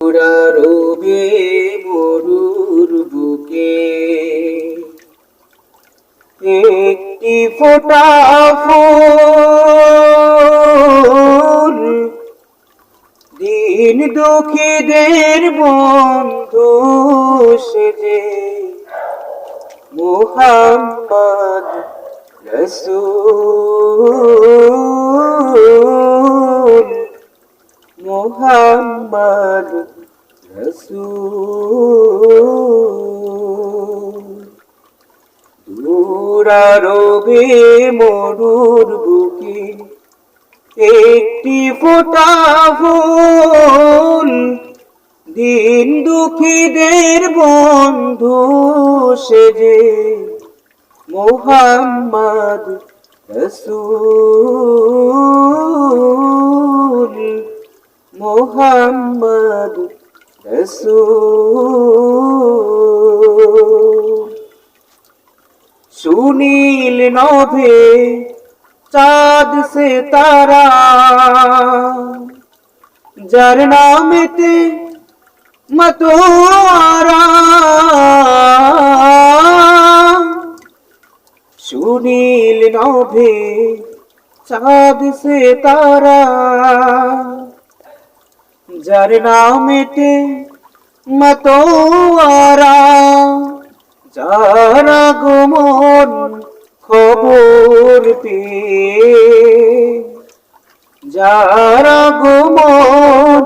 পুরা রবে মরুর বুকে একটি ফোটা ফুল। দিন দুঃখীদের বন্ধু সেজে মোহাম্মদ রসূল। মোহাম্মদ রসূল দূরারবে মরুর বুকে একটি ফোটা ফুল দিন দুঃখীদের বন্ধু সেজে মোহাম্মদ রসূল। মোহাম্মদ সুনীল নভে চাঁদ সে তারা যার নামেতে মতোয়ারা। সুনীল নভে চাঁদ সে তারা যার নামেতে মতোয়ারা, যারা গোমন খবর পেয়ে, যারা গোমন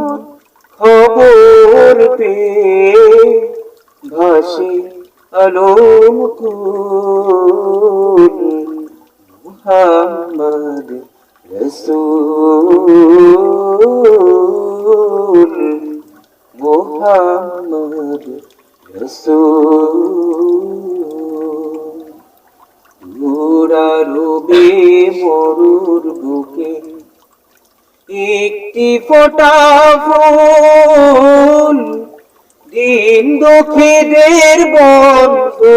খবর পেয়ে ভাসে আলোম মুহাম্মদ রসূল। মুহাম্মদ রসূল। রবে মরুর বুকে একটি ফোটা ফুল দিন দুঃখীদের বন্ধু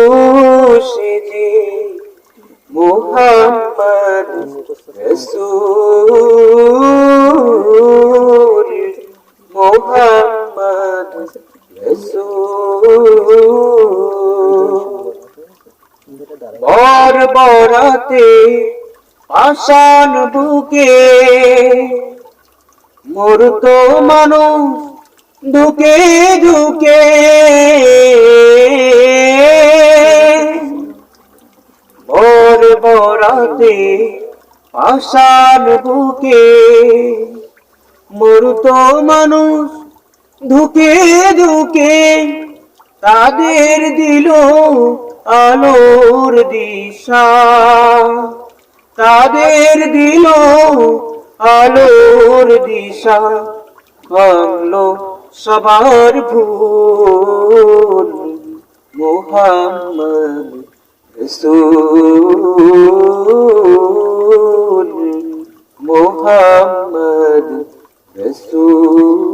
সেজে মোহাম্মদ রসূল মোহাম্মদ বর বরাতে পাষাণ বুকে মরত মানুষ ঢুকে ঢুকে। বর বরাতে পাষাণ বুকে মরত মানুষ ঢুকে ঢুকে তাদের দিল আলোর দিশা। তাদের দিল আলোর দিশা। বাংলো সবার ভুল। মোহাম্মদ রসূল। মোহাম্মদ Jesús.